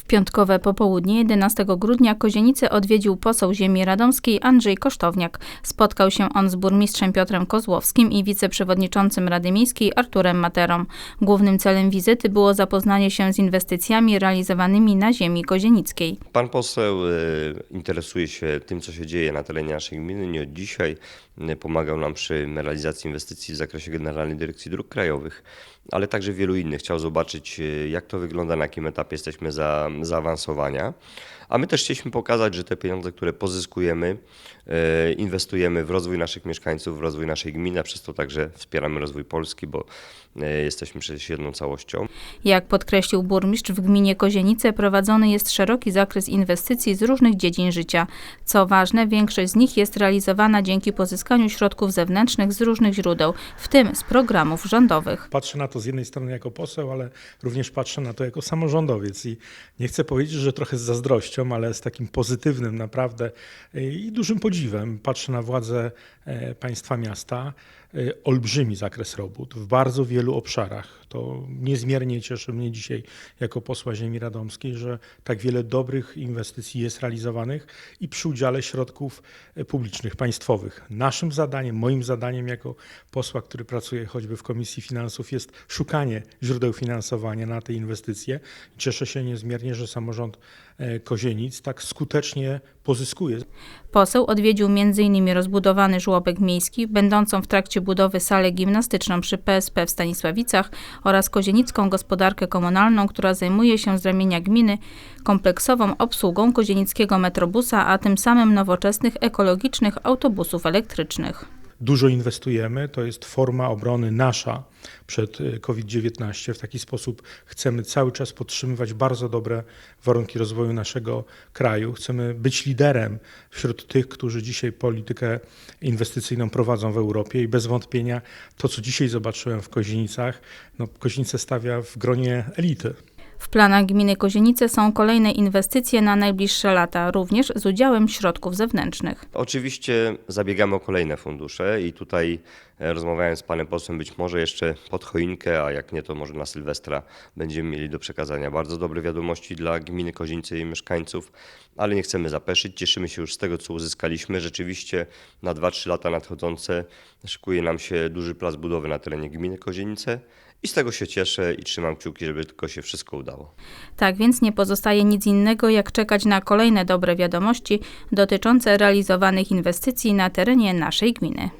W piątkowe popołudnie 11 grudnia Kozienice odwiedził poseł ziemi radomskiej Andrzej Kosztowniak. Spotkał się on z burmistrzem Piotrem Kozłowskim i wiceprzewodniczącym Rady Miejskiej Arturem Materą. Głównym celem wizyty było zapoznanie się z inwestycjami realizowanymi na ziemi kozienickiej. Pan poseł e, interesuje się tym, co się dzieje na terenie naszej gminy nie od dzisiaj. E, Pomagał nam przy realizacji inwestycji w zakresie Generalnej Dyrekcji Dróg Krajowych, ale także wielu innych. Chciał zobaczyć, e, jak to wygląda, na jakim etapie jesteśmy za, zaawansowania. A my też chcieliśmy pokazać, że te pieniądze, które pozyskujemy, e, inwestujemy w rozwój naszych mieszkańców, w rozwój naszej gminy, a przez to także wspieramy rozwój Polski, bo e, jesteśmy przecież jedną całością. Jak podkreślił burmistrz, w gminie Kozienice prowadzony jest szeroki zakres inwestycji z różnych dziedzin życia. Co ważne, większość z nich jest realizowana dzięki pozyskaniu środków zewnętrznych z różnych źródeł, w tym z programów rządowych. Patrzę na to z jednej strony jako poseł, ale również patrzę na to jako samorządowiec i nie chcę powiedzieć, że trochę z zazdrością, ale z takim pozytywnym naprawdę i dużym podziwem patrzę na władze e, państwa miasta. Y, Olbrzymi zakres robót w bardzo wielu obszarach. To niezmiernie cieszy mnie dzisiaj jako posła ziemi radomskiej, że tak wiele dobrych inwestycji jest realizowanych i przy udziale środków e, publicznych, państwowych. Naszym zadaniem, moim zadaniem jako posła, który pracuje choćby w Komisji Finansów jest szukanie źródeł finansowania na te inwestycje. Cieszę się niezmiernie, że samorząd e, Kozienic tak skutecznie pozyskuje. Poseł odwiedził m.in. rozbudowany żłobek miejski, będącą w trakcie budowy salę gimnastyczną przy PSP w Stanisławicach oraz kozienicką gospodarkę komunalną, która zajmuje się z ramienia gminy kompleksową obsługą kozienickiego metrobusa, a tym samym nowoczesnych, ekologicznych autobusów elektrycznych. Dużo inwestujemy, to jest forma obrony nasza przed y, COVID-19. W taki sposób chcemy cały czas podtrzymywać bardzo dobre warunki rozwoju naszego kraju. Chcemy być liderem wśród tych, którzy dzisiaj politykę inwestycyjną prowadzą w Europie i bez wątpienia to, co dzisiaj zobaczyłem w Kozienicach, no, stawia w gronie elity. W planach gminy Kozienice są kolejne inwestycje na najbliższe lata, również z udziałem środków zewnętrznych. Oczywiście zabiegamy o kolejne fundusze i tutaj e, rozmawiając z panem posłem, być może jeszcze pod choinkę, a jak nie, to może na Sylwestra będziemy mieli do przekazania bardzo dobre wiadomości dla gminy Kozienice i mieszkańców, ale nie chcemy zapeszyć. Cieszymy się już z tego, co uzyskaliśmy. Rzeczywiście na 2-3 lata nadchodzące szykuje nam się duży plac budowy na terenie gminy Kozienice i z tego się cieszę i trzymam kciuki, żeby tylko się wszystko udało. Tak więc nie pozostaje nic innego, jak czekać na kolejne dobre wiadomości dotyczące realizowanych inwestycji na terenie naszej gminy.